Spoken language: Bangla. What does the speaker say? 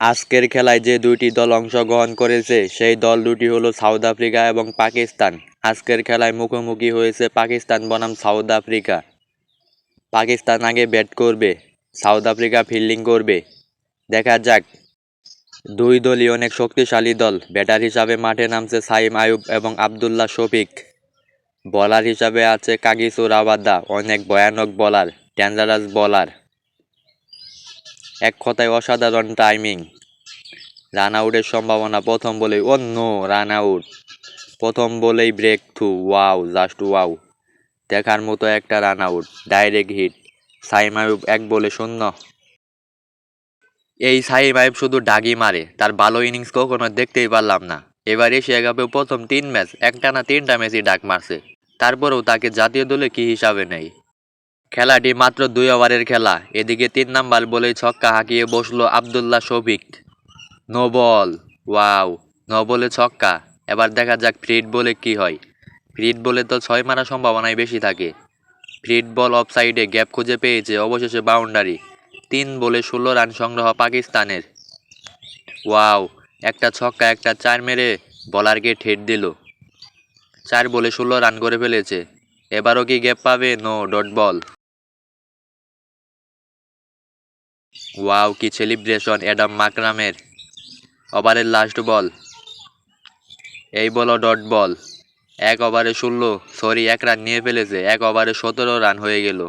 আজকের খেলায় যে দুইটি দল অংশগ্রহণ করেছে, সেই দল দুটি হলো সাউথ আফ্রিকা এবং পাকিস্তান। আজকের খেলায় মুখোমুখি হয়েছে পাকিস্তান বনাম সাউথ আফ্রিকা। পাকিস্তান আগে ব্যাট করবে, সাউথ আফ্রিকা ফিল্ডিং করবে। দেখা যাক। দুই দলই অনেক শক্তিশালী দল। ব্যাটার হিসাবে মাঠে নামছে সাইম আয়ুব এবং আবদুল্লাহ শফিক। বলার হিসাবে আছে কাগিসুর আবাদা, অনেক ভয়ানক বলার ডেঞ্জারাস বলার। এক কথায় অসাধারণ টাইমিং রান আউটের সম্ভাবনা প্রথম বলেই অন্য রান আউট প্রথম বলেই break through wow just wow. দেখার মতো একটা run out direct hit Saim Ayub এক বলে শূন্য। এই সাইম আয়ুব শুধু ডাগি মারে, তার ভালো ইনিংস কখনো দেখতেই পারলাম না। এবার এশিয়া কাপে প্রথম তিন ম্যাচ, একটানা তিনটা ম্যাচই ডাক মারছে। তারপরেও তাকে জাতীয় দলে কি হিসাবে নেই খেলাটি মাত্র দুই ওভারের খেলা। এদিকে তিন নাম্বার বলেই ছক্কা হাঁকিয়ে বসল Abdullah Shafique. No ball. Wow, no বলে ছক্কা। এবার দেখা যাক ফ্রিড বলে কি হয়। ফ্রিড বলে তো ছয় মারার সম্ভাবনাই বেশি থাকে। ফ্রিড বল অফ সাইডে গ্যাপ খুঁজে পেয়েছে অবশেষে বাউন্ডারি। তিন বলে ষোলো রান সংগ্রহ পাকিস্তানের। ওয়াও, একটা ছক্কা, একটা চার মেরে বলারকে ঠেট দিল। চার বলে ষোলো রান করে ফেলেছে। এবারও কি গ্যাপ পাবে? No, dot ball. ওয়াও কি সেলিব্রেশন অ্যাডাম মাকরামের ওভারের লাস্ট বল এই বলো ডট বল এক ওভারে ষোলো সরি এক রান নিয়ে ফেলেছে, এক ওভারে সতেরো রান হয়ে গেল।